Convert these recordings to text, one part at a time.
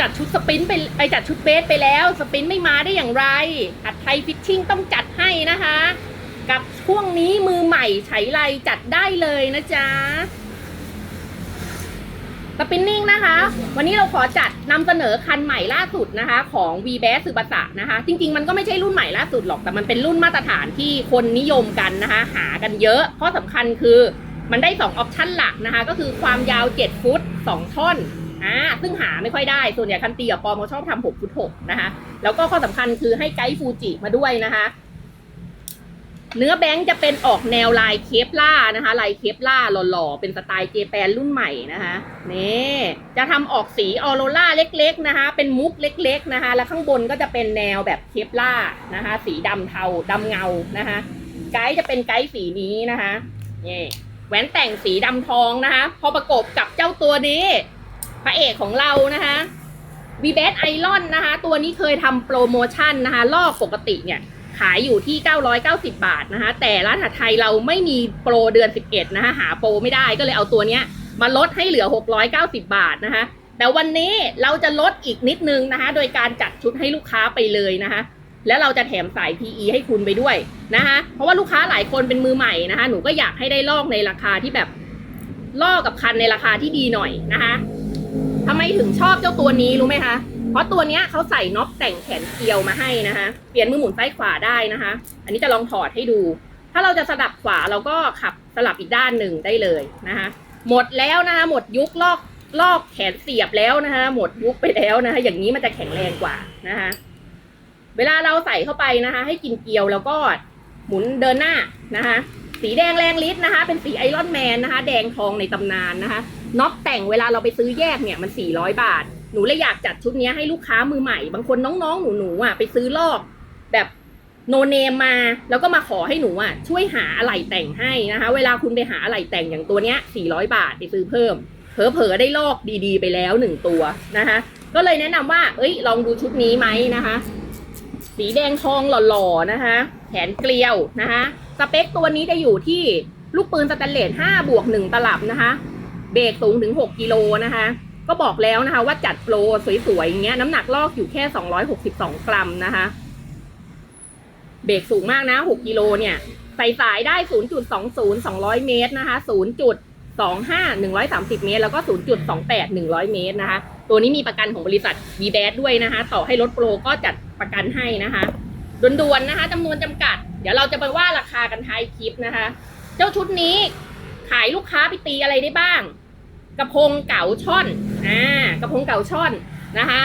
จัดชุดสปินไปไปจัดชุดเบสไปแล้ว สปินไม่มาได้อย่างไร อัดไทยฟิชชิ่งต้องจัดให้นะคะ กับช่วงนี้มือใหม่ไฉไลจัดได้เลยนะจ๊ะสปินนิ่งนะคะ วันนี้เราขอจัดนำเสนอคันใหม่ล่าสุดนะคะ ของ v b s สืบสะนะคะ จริง ๆ มันก็ไม่ใช่รุ่นใหม่ล่าสุดหรอกแต่มันเป็นรุ่นมาตรฐานที่คนนิยมกันนะคะ หากันเยอะข้อสำคัญคือมันได้2ออปชันหลักนะคะ ก็คือความยาว 7 ฟุต 2 ท่อน อ่าซึ่งหาไม่ค่อยได้ส่วนใหญ่คันตีกับปอมเขาชอบทำ6ฟุต6นะคะ แล้วก็ข้อสำคัญคือให้ไกด์ฟูจิมาด้วยนะคะ เนื้อแบงค์จะเป็นออกแนวลายเคปล่านะคะ ลายเคปล่าหล่อๆ เป็นสไตล์เจแปนรุ่นใหม่นะคะนี่จะทำออกสีออโรล่าเล็ก ๆ นะคะ เป็นมุกเล็ก ๆ นะคะ แล้วข้างบนก็จะเป็นแนวแบบเคปล่านะคะ สีดำเทาดำเงานะคะ ไกด์จะเป็นไกด์สีนี้นะคะนี่แหวนแต่งสีดำทองนะคะ พอประกบกับเจ้าตัวนี้ พระเอกของเรานะคะวีเบสไอรอนนะคะ ตัวนี้เคยทำโปรโมชั่นนะคะลอกปกติเนี่ย ขายอยู่ที่ 990 บาทนะคะ แต่ร้านอาหารไทยเราไม่มีโปรเดือน 11 นะคะ หาโปรไม่ได้ก็เลยเอาตัวเนี้ย มาลดให้เหลือ 690 บาทนะคะ แต่วันนี้เราจะลดอีกนิดนึงนะคะ โดยการจัดชุดให้ลูกค้าไปเลยนะคะแล้วเราจะแถมสาย PE ให้คุณไปด้วยนะคะ เพราะว่าลูกค้าหลายคนเป็นมือใหม่นะคะ หนูก็อยากให้ได้ลอกในราคาที่แบบลอกกับคันในราคาที่ดีหน่อยนะคะ ทำไมถึงชอบเจ้าตัวนี้รู้ไหมคะ เพราะตัวเนี้ยเขาใส่น็อปแต่งแขนเกลียวมาให้นะคะ เปลี่ยนมือหมุนซ้ายขวาได้นะคะ อันนี้จะลองถอดให้ดู ถ้าเราจะสลับขวาเราก็ขับสลับอีกด้านหนึ่งได้เลยนะคะ หมดแล้วนะคะหมดยุคลอกลอกแขนเสียบแล้วนะคะ หมดยุคไปแล้วนะคะ อย่างนี้มันจะแข็งแรงกว่านะคะ เวลาเราใส่เข้าไปนะคะ ให้กินเกลียวแล้วก็หมุนเดินหน้านะคะ สีแดงแรงฤทธิ์นะคะ เป็นสีไอรอนแมนนะคะ แดงทองในตำนานนะคะน็อปแต่งเวลาเราไปซื้อแยกเนี่ยมัน 400 บาท หนูเลยอยากจัดชุดนี้ให้ลูกค้ามือใหม่ บางคนน้องๆ หนูๆอะไปซื้อลอกแบบโนเนมมา แล้วก็มาขอให้หนูอะช่วยหาอะไหล่แต่งให้นะคะ เวลาคุณไปหาอะไหล่แต่งอย่างตัวเนี้ย 400 บาทไปซื้อเพิ่ม เผลอๆได้ลอกดีๆ ไปแล้วหนึ่งตัวนะคะ ก็เลยแนะนำว่า เอ้ย ลองดูชุดนี้ไหมนะคะ สีแดงทองหล่อๆนะคะแขนเกลียวนะคะสเปคตัวนี้จะอยู่ที่ลูกปืนสแตนเลส5บวก1ตลับนะคะ เบรกสูงถึง 6กิโลนะคะ ก็บอกแล้วนะคะว่าจัดโปรสวยๆอย่างเงี้ยน้ำหนักลอกอยู่แค่ 262 กรัมนะคะ เบรกสูงมากนะ 6กิโลเนี่ยใส่สายได้ 0.20 200 เมตรนะคะ 0.25 130 เมตร แล้วก็ 0.28 100 เมตรนะคะ ตัวนี้มีประกันของบริษัท v b a t ด้วยนะคะ ต่อให้รถโปรก็จัด ประกันให้นะคะด่วนๆนะคะจำนวนจำกัด เดี๋ยวเราจะไปว่าราคากันท้ายคลิปนะคะ เจ้าชุดนี้ขายลูกค้าไปตีอะไรได้บ้าง กระพงเก๋าช่อนอ่ากระพงเก๋าช่อนนะคะ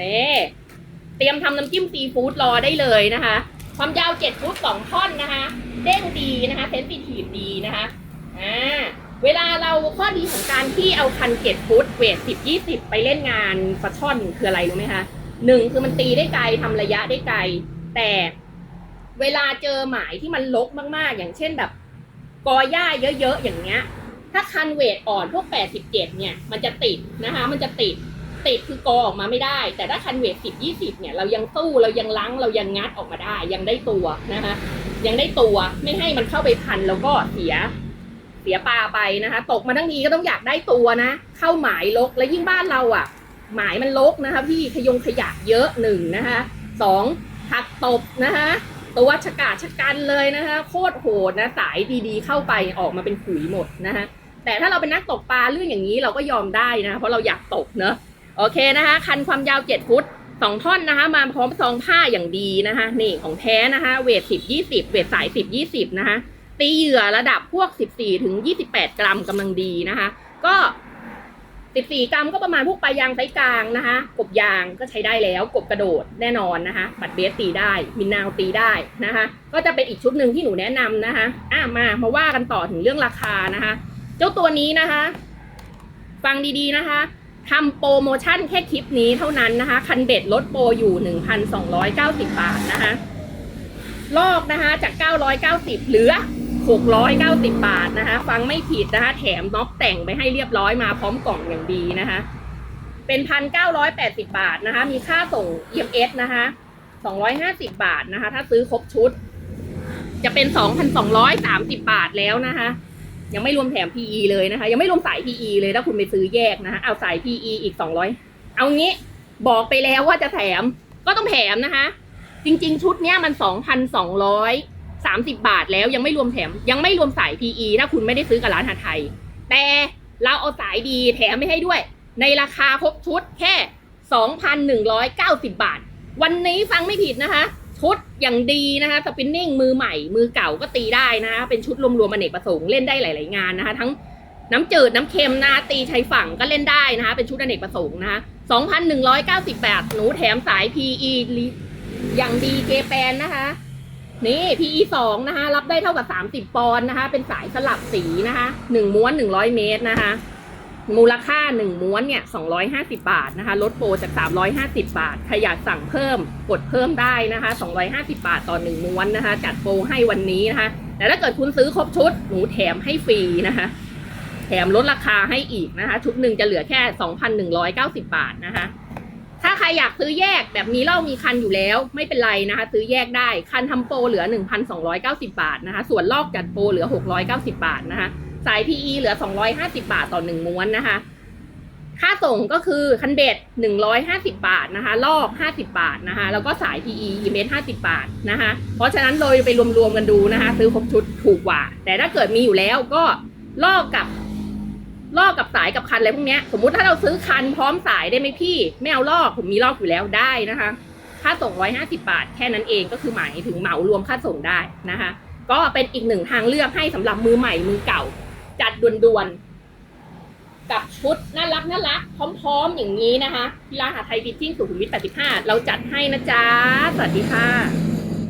นี่เตรียมทำน้ำจิ้มซีฟู้ดรอได้เลยนะคะ ความยาวเจ็ดฟุตสองท่อนนะคะ เด้งดีนะคะเซนซิทีฟดีนะคะอ่าเวลาเราข้อดีของการที่เอาคันเจ็ดฟุตเวทสิบยี่สิบไปเล่นงานปลาช่อนคืออะไรรู้ไหมคะ หนึ่งคือมันตีได้ไกลทำระยะได้ไกล แต่เวลาเจอหมายที่มันลกมากๆ อย่างเช่นแบบกอหญ้าเยอะๆอย่างเงี้ย ถ้าคันเวทอ่อนพวก 87 เนี่ย มันจะติดนะคะ มันจะติดติดคือกอออกมาไม่ได้ แต่ถ้าคันเวท 10 20 เนี่ย เรายังสู้เรายังล้างเรายังงัดออกมาได้ ยังได้ตัวนะคะยังได้ตัวไม่ให้มันเข้าไปพันแล้วก็เสียเสียปลาไปนะคะ ตกมาทั้งทีก็ต้องอยากได้ตัวนะ เข้าหมายลกและยิ่งบ้านเราอะ หมายมันลกนะคะพี่ขยงขยะเยอะหนึ่งนะคะสองหักตบนะคะตัวชะกาดชะกันเลยนะคะโคตรโหดนะสายดีๆ เข้าไปออกมาเป็นขุยหมดนะคะแต่ถ้าเราเป็นนักตกปลาเรื่องอย่างนี้เราก็ยอมได้นะเพราะเราอยากตกเนอะโอเคนะคะคันความยาว 7 ฟุตสองท่อนนะคะ มาพร้อมซองผ้าอย่างดีนะคะนี่ของแท้นะคะ เวท 10 20 เวทสาย 10 20 นะคะตีเหยื่อระดับพวก 14ถึง28 กรัมกำลังดีนะคะ ก็ 14 กรัมก็ประมาณพวกปลายางไซส์กลางนะคะ กบยางก็ใช้ได้แล้ว กบกระโดดแน่นอนนะคะบัตรเบสตีได้ มินนาวตีได้นะคะ ก็จะเป็นอีกชุดหนึ่งที่หนูแนะนำนะคะอะมามาว่ากันต่อถึงเรื่องราคานะคะ เจ้าตัวนี้นะคะ ฟังดีๆนะคะทำโปรโมชั่นแค่คลิปนี้เท่านั้นนะคะ คันเบ็ดลดโปรอยู่ 1,290 บาทนะคะ ลอกนะคะจาก 990 เหลือ 690 บาทนะคะ ฟังไม่ผิดนะคะ แถมน็อกแต่งไปให้เรียบร้อยมาพร้อมกล่องอย่างดีนะคะ เป็น 1,980 บาทนะคะ มีค่าส่ง EMS นะคะ 250 บาทนะคะ ถ้าซื้อครบชุด จะเป็น 2,230 บาทแล้วนะคะ ยังไม่รวมแถม PE เลยนะคะ ยังไม่รวมสาย PE เลยถ้าคุณไปซื้อแยกนะคะ เอาสาย PE อีก 200 เอางี้บอกไปแล้วว่าจะแถมก็ต้องแถมนะคะ จริง ๆ ชุดเนี้ยมัน 30 บาทแล้วยังไม่รวมแถม ยังไม่รวมสาย PE ถ้าคุณไม่ได้ซื้อกับร้านหาไทย แต่เราเอาสายดีแถมไม่ให้ด้วย ในราคาครบชุดแค่ 2,190 บาท วันนี้ฟังไม่ผิดนะคะ ชุดอย่างดีนะคะสปินนิ่งมือใหม่ มือเก่าก็ตีได้นะคะเป็นชุดรวมๆอเนกประสงค์เล่นได้หลาย ๆงานนะคะ ทั้งน้ำจืดน้ำเค็มนะคะตีชายฝั่งก็เล่นได้นะคะ เป็นชุดอเนกประสงค์นะคะ2,190 บาท หนูแถมสาย PE อย่างดีเจแปนนะคะ นี่ PE 2นะคะ รับได้เท่ากับ 30 ปอนด์นะคะ เป็นสายสลับสีนะคะ1ม้วน 100 เมตรนะคะ มูลค่า 1 ม้วนเนี่ย 250 บาทนะคะ ลดโปรจาก 350 บาท ใครอยากสั่งเพิ่ม กดเพิ่มได้นะคะ 250 บาทต่อ 1 ม้วนนะคะ จัดโปรให้วันนี้นะคะ แต่ถ้าเกิดคุณซื้อครบชุด หนูแถมให้ฟรีนะคะ แถมลดราคาให้อีกนะคะ ชุดหนึ่งจะเหลือแค่ 2,190 บาทนะคะ ถ้าใครอยากซื้อแยกแบบมีเหล้ามีคันอยู่แล้ว ไม่เป็นไรนะคะ ซื้อแยกได้คันทำโปรเหลือ 1,290 บาทนะคะ ส่วนลอกจัดโปรเหลือ 690 บาทนะคะ สาย PE เหลือ 250 บาทต่อ 1 ม้วนนะคะ ค่าส่งก็คือคันเบ็ด 150 บาทนะคะ ลอก 50 บาทนะคะ แล้วก็สาย PE อีเมตร50 บาทนะคะ เพราะฉะนั้นโดยไปรวมๆกันดูนะคะ ซื้อครบชุดถูกกว่า แต่ถ้าเกิดมีอยู่แล้วก็ลอกกับ ลอกกับสายกับคันอะไรพวกเนี้ยสมมุติถ้าเราซื้อคันพร้อมสายได้ไหมพี่ ไม่เอาลอกผมมีลอกอยู่แล้วได้นะคะ ค่าส่ง150บาท แค่นั้นเองก็คือหมายถึงเหมารวมค่าส่งได้นะคะ ก็เป็นอีกหนึ่งทางเลือกให้สำหรับมือใหม่มือเก่า จัดด่วนๆ กับชุดน่ารักน่ารักพร้อมๆ อย่างนี้นะคะที่ร้านหาไทยฟิตติ้งสุขุมวิท 85 เราจัดให้นะจ๊ะสวัสดีค่ะ